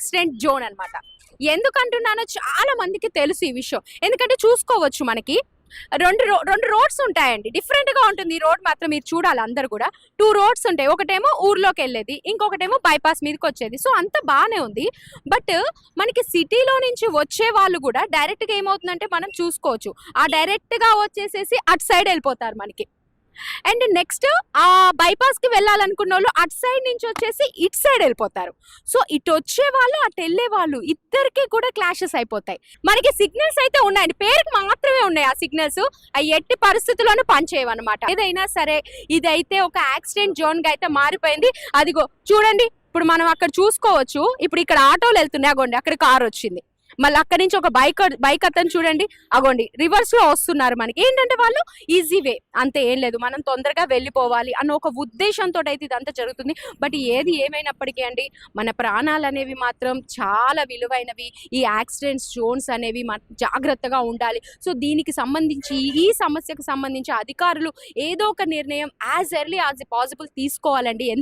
Accident zone అనమాట ఎందుకంటున్నానో చాలా మందికి తెలుసు ఈ విషయం. ఎందుకంటే చూసుకోవచ్చు మనకి. రెండు రో రెండు రోడ్స్ ఉంటాయండి. డిఫరెంట్గా ఉంటుంది. ఈ రోడ్ మాత్రం మీరు చూడాలి అందరు కూడా. టూ రోడ్స్ ఉంటాయి. ఒకటేమో ఊర్లోకి వెళ్ళేది. ఇంకొకటేమో బైపాస్ మీదకి వచ్చేది. సో అంత బాగానే ఉంది. బట్ మనకి సిటీలో నుంచి వచ్చే వాళ్ళు కూడా డైరెక్ట్గా ఏమవుతుందంటే మనం చూసుకోవచ్చు. ఆ డైరెక్ట్గా వచ్చేసేసి అటు సైడ్ వెళ్ళిపోతారు మనకి. అండ్ నెక్స్ట్ ఆ బైపాస్కి వెళ్ళాలనుకున్న వాళ్ళు అటు సైడ్ నుంచి వచ్చేసి ఇటు సైడ్ వెళ్ళిపోతారు. సో ఇటు వచ్చే వాళ్ళు అటు వెళ్ళే వాళ్ళు ఇద్దరికి కూడా క్లాషెస్ అయిపోతాయి. మనకి సిగ్నల్స్ అయితే ఉన్నాయండి. పేరుకి మాత్రమే ఉన్నాయి ఆ సిగ్నల్స్ అవి ఎట్టి పరిస్థితుల్లోనూ పనిచేయవన్నమాట. ఏదైనా సరే ఇదైతే ఒక యాక్సిడెంట్ జోన్గా అయితే మారిపోయింది. అదిగో చూడండి. ఇప్పుడు మనం అక్కడ చూసుకోవచ్చు. ఇప్పుడు ఇక్కడ ఆటోలు వెళ్తున్నాయి. అగోండి. అక్కడ కారు వచ్చింది. మళ్ళీ అక్కడి నుంచి ఒక బైక్ బైక్ అతను చూడండి. అగోండి రివర్స్లో వస్తున్నారు మనకి. ఏంటంటే వాళ్ళు ఈజీ వే అంతే ఏం లేదు. మనం తొందరగా వెళ్ళిపోవాలి అన్న ఒక ఉద్దేశంతో అయితే ఇదంతా జరుగుతుంది. బట్ ఏది ఏమైనప్పటికీ అండి మన ప్రాణాలు అనేవి మాత్రం చాలా విలువైనవి. ఈ యాక్సిడెంట్స్ జోన్స్ అనేవి మన జాగ్రత్తగా ఉండాలి. సో దీనికి సంబంధించి ఈ సమస్యకు సంబంధించి అధికారులు ఏదో ఒక నిర్ణయం యాజ్ ఎర్లీ యాజ్ పాసిబుల్ తీసుకోవాలండి.